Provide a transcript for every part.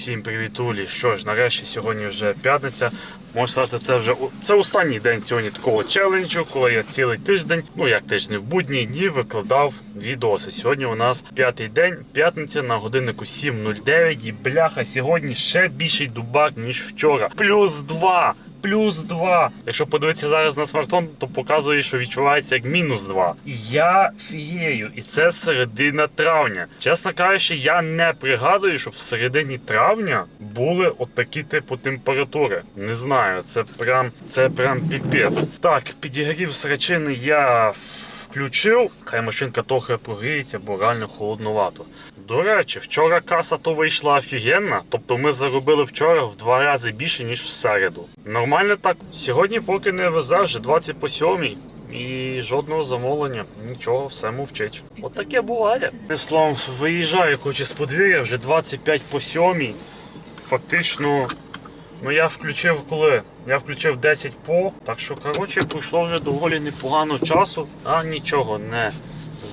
Всім привітулі. Що ж, нарешті сьогодні вже п'ятниця. Можна сказати, це вже це останній день сьогодні такого челенджу, коли я цілий тиждень, ну як тиждень, в будні дні викладав відоси. Сьогодні у нас п'ятий день, п'ятниця на годиннику 7.09 і бляха, сьогодні ще більший дубак, ніж вчора. Плюс 2! Плюс 2. Якщо подивитися зараз на смартфон, то показує, що відчувається як мінус 2. І я фією, і це середина травня. Чесно кажучи, я не пригадую, щоб в середині травня були от такі типу температури. Не знаю, це прям це прям піпець. Так, підігрів срачини я включив. Хай машинка трохи прогріється, бо реально холодновато. До речі, вчора каса то вийшла офігенна, тобто ми заробили вчора в два рази більше, ніж в середу. Нормально так. Сьогодні поки не везе, вже 20 по 7 і жодного замовлення, нічого, все мовчить. От таке буває. Словом, виїжджаю коротше, з подвір'я вже 25 по 7. Фактично, ну я включив коли? Я включив 10 по, так що коротше пройшло вже доволі непогано часу, а нічого не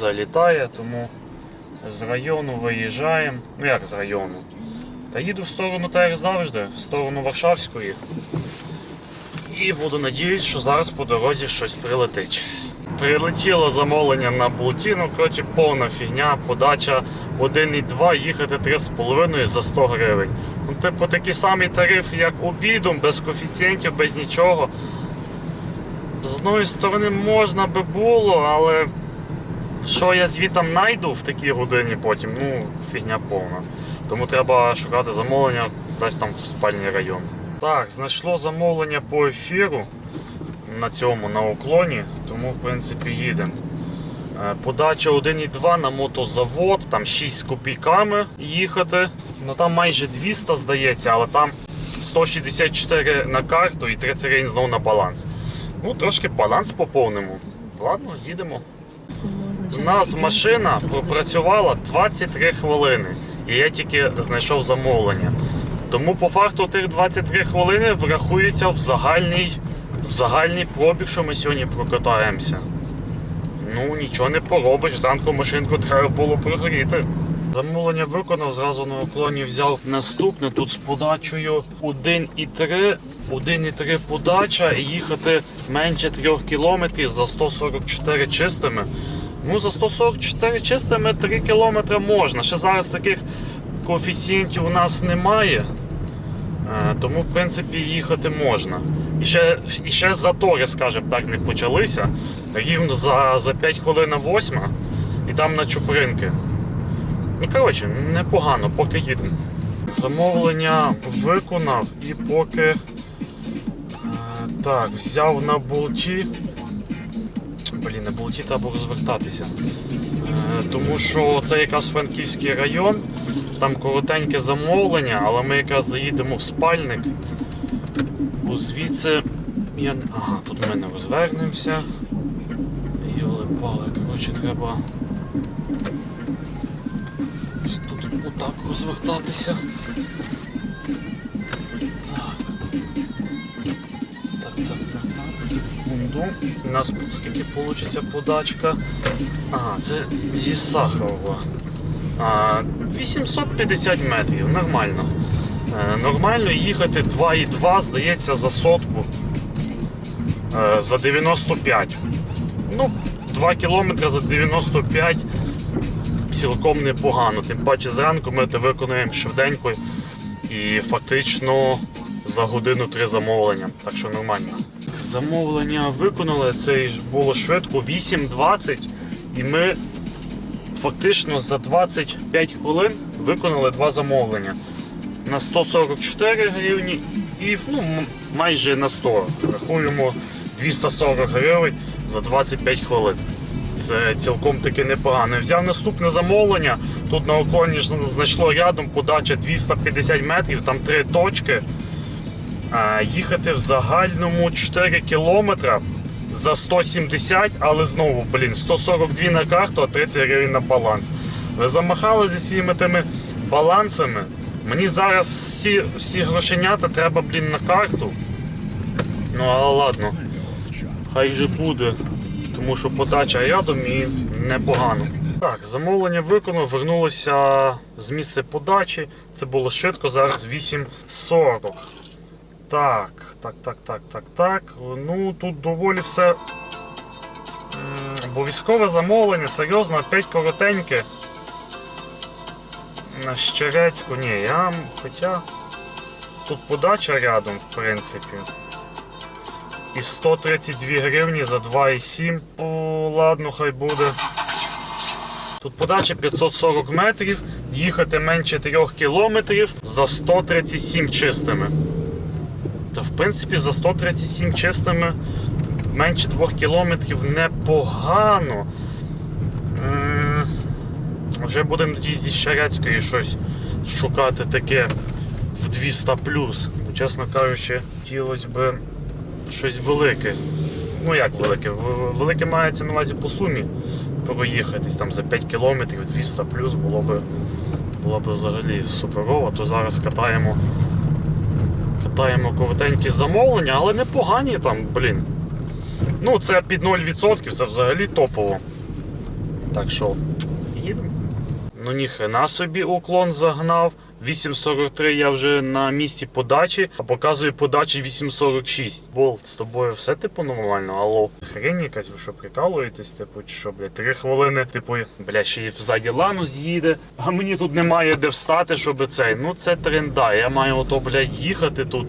залітає, тому з району виїжджаємо. Ну як з району? Та їду в сторону, так як завжди, в сторону Варшавської. І буду надіятися, що зараз по дорозі щось прилетить. Прилетіло замовлення на болті, ну коротше повна фігня, подача 1,2, їхати 3,5 за 100 гривень. Ну, типу такий самий тариф, як обідом, без коефіцієнтів, без нічого. З одної сторони можна би було, але що я звітом найду в такій годині потім, ну, фігня повна. Тому треба шукати замовлення десь там в спальний район. Так, знайшло замовлення по ефіру на цьому, на уклоні, тому в принципі їдемо. Е, Подача 1,2 на мотозавод, там 6 з копійками їхати. Ну там майже 200 здається, але там 164 на карту і 30 гривень знову на баланс. Ну, трошки баланс поповнимо. Ладно, їдемо. У нас машина пропрацювала 23 хвилини, і я тільки знайшов замовлення. Тому по факту тих 23 хвилини врахуються в загальний, в загальний пробіг, що ми сьогодні прокатаємося. Ну, нічого не поробиш, зранку машинку треба було прогріти. Замовлення виконав, зразу на уклоні взяв наступне тут з подачею 1,3, 1,3 подача і їхати менше 3 кілометрів за 144 чистими. Ну, за 144 чистими 3 кілометри можна. Ще зараз таких коефіцієнтів у нас немає. Е, Тому, в принципі, їхати можна. І ще, і ще затори, скажімо так, не почалися. Рівно за, за 5 хвилин на 8 і там на Чупринки. Ну, коротше, непогано, поки їдемо. Замовлення виконав і поки е, так, взяв на болті. Блін, на болті треба розвертатися. Е, тому що це якраз Франківський район, там коротеньке замовлення, але ми якраз заїдемо в спальник. Бо звідси я не. Ага, тут ми не розвернемося. Йоли пали, коротше, треба. Тут отак розвертатися. Секунду. У нас скільки вийде подачка? Ага, це зі Сахарова. А, 850 метрів, нормально. Е, Нормально їхати 2,2, здається, за сотку. Е, За 95. Ну, 2 кілометри за 95 цілком непогано. Тим паче зранку ми це виконуємо швиденько і фактично за годину три замовлення. Так що нормально. Замовлення виконали, це було швидко 8.20 і ми фактично за 25 хвилин виконали два замовлення. На 144 гривні і ну, майже на 100. Рахуємо 240 гривень за 25 хвилин. Це цілком таки непогано. Взяв наступне замовлення. Тут на оконі знайшло рядом подача 250 метрів, там три точки. А, їхати в загальному 4 кілометра за 170, але знову, блін, 142 на карту, а 30 гривень на баланс. Ви замахали зі своїми тими балансами. Мені зараз всі, всі грошенята треба, блін, на карту. Ну, але ладно. Хай вже буде. Тому що подача рядом і непогано. Так, замовлення виконав, вернулося з місця подачі. Це було швидко, зараз 8.40. Так, так, так, так, так, так. Ну тут доволі все. м, Обов'язкове замовлення, серйозно, опять коротеньке. На Щерецьку, ні, я. Хоча. Тут подача рядом, в принципі. І 132 гривні за 2,7. О, ладно, хай буде. Тут подача 540 метрів, їхати менше 3 кілометрів за 137 чистими. Та в принципі за 137 чистими менше 2 кілометрів непогано. Вже будемо тоді зі Щерецької щось шукати таке в 200 плюс. Бо, чесно кажучи, хотілося б щось велике. Ну як велике? Велике мається на увазі по сумі проїхатись там за 5 кілометрів 200 плюс було б було б взагалі суперово. То зараз катаємо катаємо коротенькі замовлення, але непогані там, блін. Ну, це під 0%, це взагалі топово. Так що, їдемо. Ну ніхрена собі уклон загнав. 8.43 я вже на місці подачі, а показує подачі 8.46. Болт, з тобою все типу нормально, алло. Хрень якась, ви що прикалуєтесь, типу, що, блядь, три хвилини, типу, бля, ще й взаді лану з'їде, а мені тут немає де встати, щоб цей. Ну це тренда. Я маю ото, блядь, їхати тут.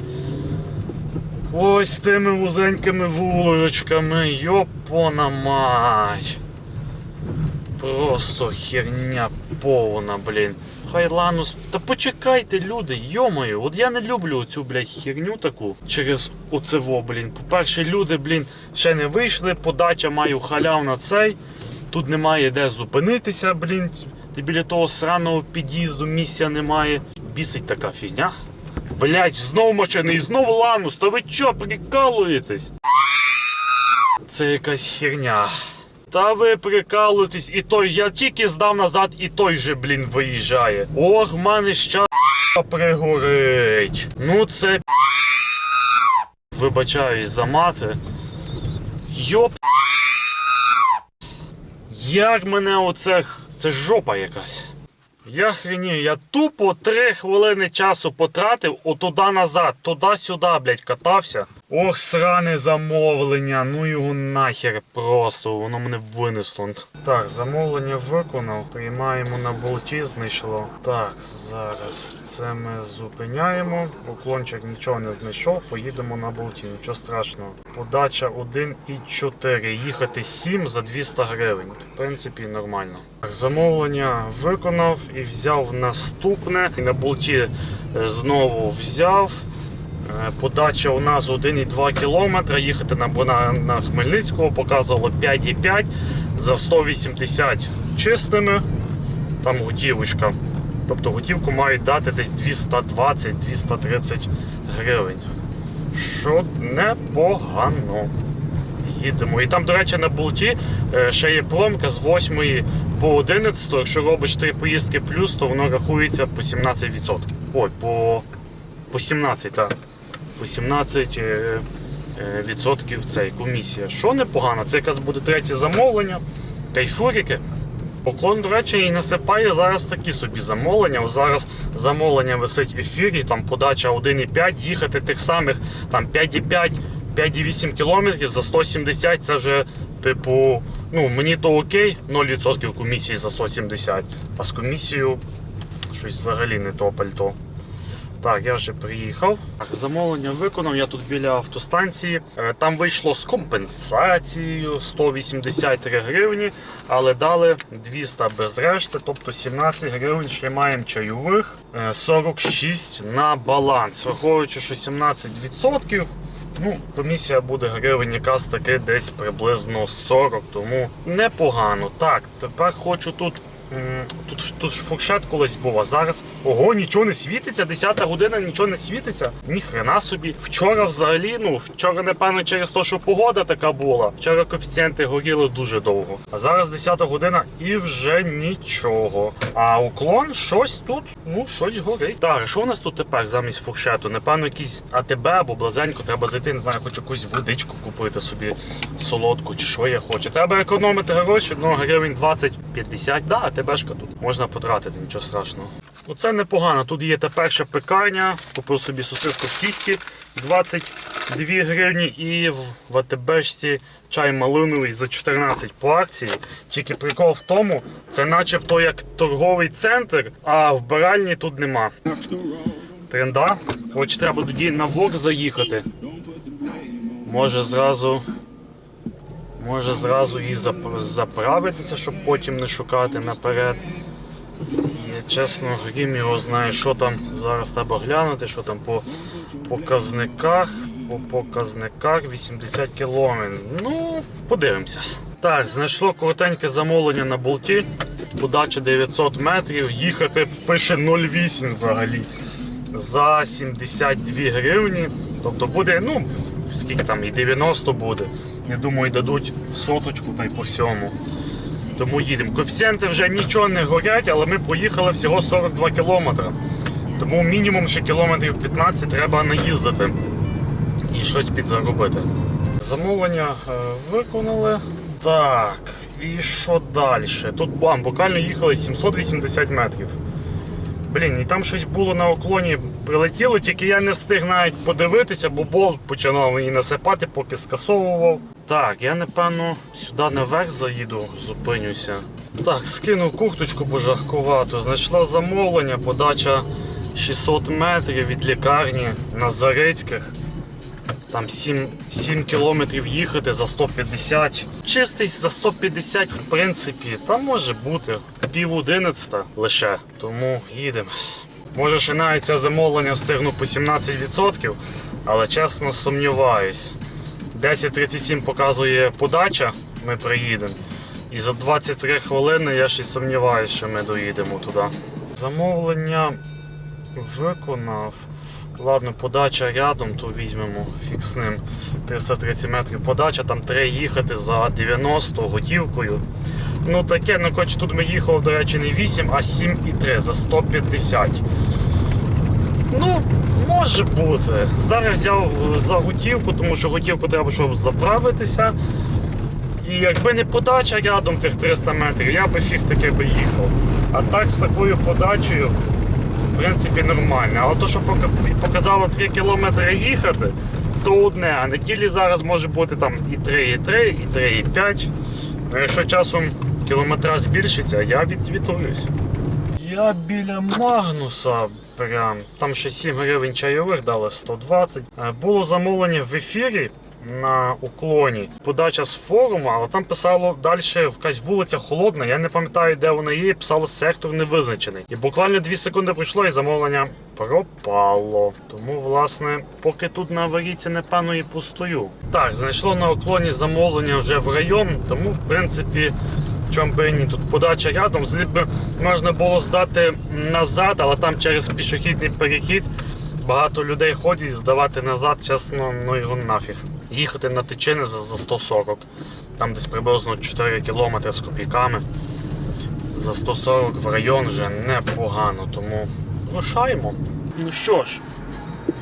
Ось тими вузенькими вуличками, йопона мать. Просто херня повна, блін. Хайланус. Та почекайте, люди, йомаю. От я не люблю цю, блядь, херню таку через оцево, блін. По-перше, люди, блін, ще не вийшли, подача маю халяв на цей. Тут немає де зупинитися, блін. Ти біля того сраного під'їзду місця немає. Бісить така фігня. Блять, знов машини і знов ланус, то ви чо, прикалуєтесь? Це якась херня. Та ви прикалуєтесь, і той, я тільки здав назад, і той же, блін, виїжджає. Ох, в мене ща пригорить. Ну це Вибачаюсь за мати. Йоп. Як мене оце. Це жопа якась. Я хренію, я тупо три хвилини часу потратив отуда назад, туди-сюди, блядь, катався. Ох, сране замовлення, ну його нахер просто, воно мене винесло. Так, замовлення виконав, приймаємо на болті, знайшло. Так, зараз це ми зупиняємо. Уклончик нічого не знайшов, поїдемо на болті, нічого страшного. Подача 1,4, їхати 7 за 200 гривень. В принципі, нормально. Так, замовлення виконав і взяв наступне. На болті е, знову взяв. Е, Подача у нас 1,2 км, їхати на, на, Хмельницького показувало 5,5 за 180 чистими. Там готівочка. Тобто готівку мають дати десь 220-230 гривень. Що непогано. Їдемо. І там, до речі, на болті е, ще є промка з 8 по 11. Якщо робиш 3 поїздки плюс, то воно рахується по 17%. Ой, по, по 17, так. По 17 е, е, цей комісія. Що непогано, це якраз буде третє замовлення. Кайфуріки. Поклон, до речі, і насипає зараз такі собі замовлення. Ось зараз замовлення висить в ефірі, там подача 1,5, їхати тих самих там 5,5, 5,8 кілометрів за 170 це вже, типу, ну мені то окей, 0% комісії за 170, а з комісією щось взагалі не то пальто. Так, я вже приїхав. Замовлення виконав. Я тут біля автостанції. Е, Там вийшло з компенсацією 183 гривні, але дали 200 без решти, тобто 17 гривень ще маємо чайових, е, 46 на баланс. Враховуючи, що 17%. Ну, комісія буде гривень якраз таки десь приблизно 40, тому непогано. Так, тепер хочу тут тут, тут ж фуршет колись був, а зараз. Ого, нічого не світиться, 10 година нічого не світиться. Ні хрена собі. Вчора взагалі, ну вчора, напевно, через те, що погода така була. Вчора коефіцієнти горіли дуже довго. А зараз 10 година і вже нічого. А уклон щось тут, ну, щось горить. Так, що у нас тут тепер замість фуршету? Напевно, якийсь АТБ або блазенько, треба зайти, не знаю, хочу якусь водичку купити собі солодку чи що я хочу. Треба економити гроші, ну гривень 20-50. Да, АТБшка тут. Можна потратити, нічого страшного. Оце непогано. Тут є та перша пекарня. Купив собі сосиску в тісті 22 гривні і в, в АТБшці чай малиновий за 14 по акції. Тільки прикол в тому, це начебто як торговий центр, а вбиральні тут нема. Тренда. Хоч треба тоді на вок заїхати. Може зразу. Може зразу і заправитися, щоб потім не шукати наперед. І чесно, грім його знає, що там зараз треба глянути, що там по показниках. По показниках 80 кілометрів. Ну, подивимося. Так, знайшло коротеньке замовлення на болті. Подача 900 метрів. Їхати пише 0,8 взагалі. За 72 гривні. Тобто буде, ну, скільки там, і 90 буде. Я думаю, дадуть соточку та й по всьому. Тому їдемо. Коефіцієнти вже нічого не горять, але ми проїхали всього 42 кілометри. Тому мінімум ще кілометрів 15 треба наїздити і щось підзаробити. Замовлення е, виконали. Так, і що далі? Тут бам, буквально їхали 780 метрів. Блін, і там щось було на уклоні прилетіло, тільки я не встиг навіть подивитися, бо болт починав мені насипати, поки скасовував. Так, я напевно сюди наверх заїду, зупинюся. Так, скинув курточку, бо жаркувато. Знайшла замовлення, подача 600 метрів від лікарні на Зарицьких. Там 7, 7 кілометрів їхати за 150. Чистий за 150, в принципі, там може бути пів одинадцята лише. Тому їдемо. Може ще навіть це замовлення встигну по 17%, але чесно сумніваюсь. 10.37 показує подача, ми приїдемо. І за 23 хвилини я ще й сумніваюся, що ми доїдемо туди. Замовлення виконав. Ладно, подача рядом, то візьмемо фіксним 330 метрів подача, там треба їхати за 90 готівкою. Ну таке, ну хоч тут ми їхали, до речі, не 8, а 7,3 за 150. Ну, може бути. Зараз взяв е, за готівку, тому що готівку треба, щоб заправитися. І якби не подача рядом тих 300 метрів, я би фіг таки би їхав. А так з такою подачею в принципі, нормально. Але то, що показало 3 кілометри їхати, то одне. А на тілі зараз може бути там і 3,3, і 3,5. Ну, якщо часом кілометра збільшиться, я відзвітуюсь. Я біля Магнуса прям. Там ще 7 гривень чайових дали 120. Е, Було замовлення в ефірі на уклоні. Подача з форуму, але там писало далі якась вулиця холодна. Я не пам'ятаю, де вона є. Писало сектор не визначений. І буквально 2 секунди пройшло, і замовлення пропало. Тому, власне, поки тут на аварійці, напевно, і пустою. Так, знайшло на уклоні замовлення вже в район, тому в принципі. Чом би ні, тут подача рядом, звідти би можна було здати назад, але там через пішохідний перехід багато людей ходять, здавати назад, чесно, ну його нафіг. Їхати на тичини за, за 140, там десь приблизно 4 кілометри з копійками. За 140 в район вже непогано, тому рушаємо. Ну що ж,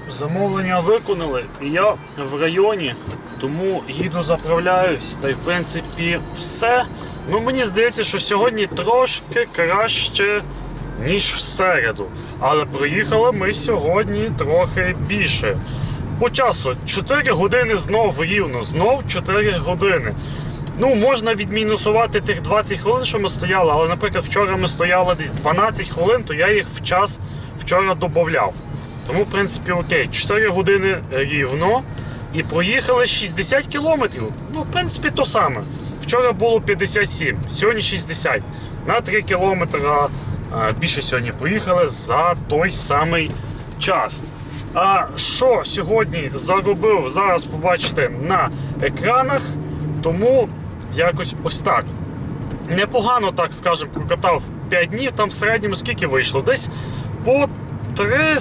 замовлення виконали, і я в районі, тому їду заправляюсь. Та й в принципі все. Ну мені здається, що сьогодні трошки краще, ніж в середу. Але проїхали ми сьогодні трохи більше. По часу 4 години знов рівно, знов 4 години. Ну, можна відмінусувати тих 20 хвилин, що ми стояли, але, наприклад, вчора ми стояли десь 12 хвилин, то я їх в час вчора додавав. Тому, в принципі, окей, 4 години рівно і проїхали 60 кілометрів. Ну, в принципі, то саме. Вчора було 57, сьогодні 60. На 3 кілометри більше сьогодні поїхали за той самий час. А що сьогодні заробив, зараз побачите на екранах. Тому якось ось так. непогано, так скажемо, прокатав 5 днів, там в середньому скільки вийшло? Десь по 3,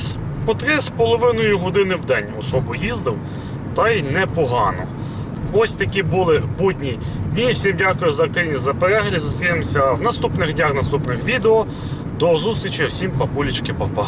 по 3,5 години в день особо їздив, та й непогано. Ось такі були будні дні. Всім дякую за активність за перегляд. Зустрінемося в наступних днях, наступних відео. До зустрічі, всім папулечки, папа.